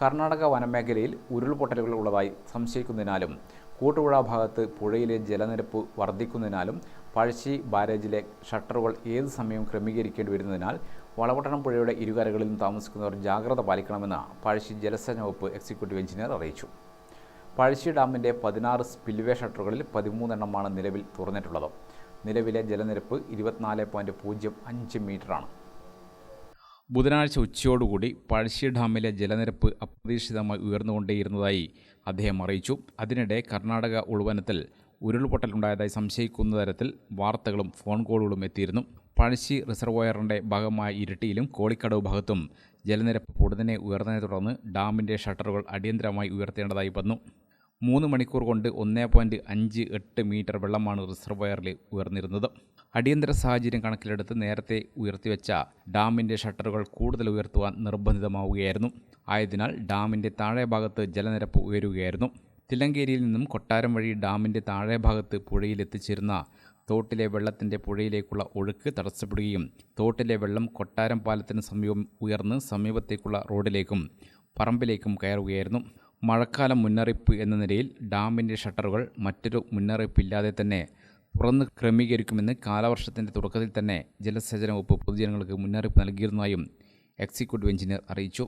കർണാടക വനമേഖലയിൽ ഉരുൾപൊട്ടലുകൾ ഉള്ളതായി സംശയിക്കുന്നതിനാലും കൂട്ടുപുഴ ഭാഗത്ത് പുഴയിലെ ജലനിരപ്പ് വർദ്ധിക്കുന്നതിനാലും പഴശ്ശി ബാരേജിലെ ഷട്ടറുകൾ ഏത് സമയവും ക്രമീകരിക്കേണ്ടി വരുന്നതിനാൽ വളപട്ടണം പുഴയുടെ ഇരുകരകളിലും താമസിക്കുന്നവർ ജാഗ്രത പാലിക്കണമെന്ന് പഴശ്ശി ജലസേന വകുപ്പ് എക്സിക്യൂട്ടീവ് എഞ്ചിനീയർ അറിയിച്ചു. പഴശ്ശി ഡാമിന്റെ പതിനാറ് സ്പിൽവേ ഷട്ടറുകളിൽ പതിമൂന്നെണ്ണമാണ് നിലവിൽ തുറന്നിട്ടുള്ളത്. നിലവിലെ ജലനിരപ്പ് ഇരുപത്തിനാല് പോയിന്റ് പൂജ്യം അഞ്ച് മീറ്ററാണ്. ബുധനാഴ്ച ഉച്ചയോടുകൂടി പഴശ്ശി ഡാമിലെ ജലനിരപ്പ് അപ്രതീക്ഷിതമായി ഉയർന്നുകൊണ്ടേയിരുന്നതായി അദ്ദേഹം അറിയിച്ചു. അതിനിടെ കർണാടക ഉൾവനത്തിൽ ഉരുൾപൊട്ടലുണ്ടായതായി സംശയിക്കുന്ന തരത്തിൽ വാർത്തകളും ഫോൺ കോളുകളും എത്തിയിരുന്നു. പഴശ്ശി റിസർവോയറിന്റെ ഭാഗമായ ഇരിട്ടിയിലും കോളിക്കടവ് ഭാഗത്തും ജലനിരപ്പ് ഉടനെ ഉയർന്നതിനെ തുടർന്ന് ഡാമിന്റെ ഷട്ടറുകൾ അടിയന്തരമായി ഉയർത്തേണ്ടതായി വന്നു. മൂന്ന് മണിക്കൂർ കൊണ്ട് ഒന്നേ പോയിന്റ് അഞ്ച് എട്ട് മീറ്റർ വെള്ളമാണ് റിസർവയറിൽ ഉയർന്നിരുന്നത്. അടിയന്തര സാഹചര്യം കണക്കിലെടുത്ത് നേരത്തെ ഉയർത്തിവെച്ച ഡാമിന്റെ ഷട്ടറുകൾ കൂടുതൽ ഉയർത്തുവാൻ നിർബന്ധിതമാവുകയായിരുന്നു. ആയതിനാൽ ഡാമിന്റെ താഴെ ഭാഗത്ത് ജലനിരപ്പ് ഉയരുകയായിരുന്നു. തില്ലങ്കേരിയിൽ നിന്നും കൊട്ടാരം വഴി ഡാമിന്റെ താഴെ ഭാഗത്ത് പുഴയിൽ എത്തിച്ചേരുന്ന തോട്ടിലെ വെള്ളത്തിന്റെ പുഴയിലേക്കുള്ള ഒഴുക്ക് തടസ്സപ്പെടുകയും തോട്ടിലെ വെള്ളം കൊട്ടാരം പാലത്തിന് സമീപം ഉയർന്ന് സമീപത്തേക്കുള്ള റോഡിലേക്കും പറമ്പിലേക്കും കയറുകയായിരുന്നു. മഴക്കാലം മുന്നറിയിപ്പ് എന്ന നിലയിൽ ഡാമിന്റെ ഷട്ടറുകൾ മറ്റൊരു മുന്നറിയിപ്പില്ലാതെ തന്നെ തുറന്ന് ക്രമീകരിക്കുമെന്ന് കാലവർഷത്തിന്റെ തുടക്കത്തിൽ തന്നെ ജലസേചന വകുപ്പ് പൊതുജനങ്ങൾക്ക് മുന്നറിയിപ്പ് നൽകിയിരുന്നതായും എക്സിക്യൂട്ടീവ് എഞ്ചിനീയർ അറിയിച്ചു.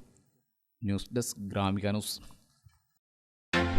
News desk Gramika news.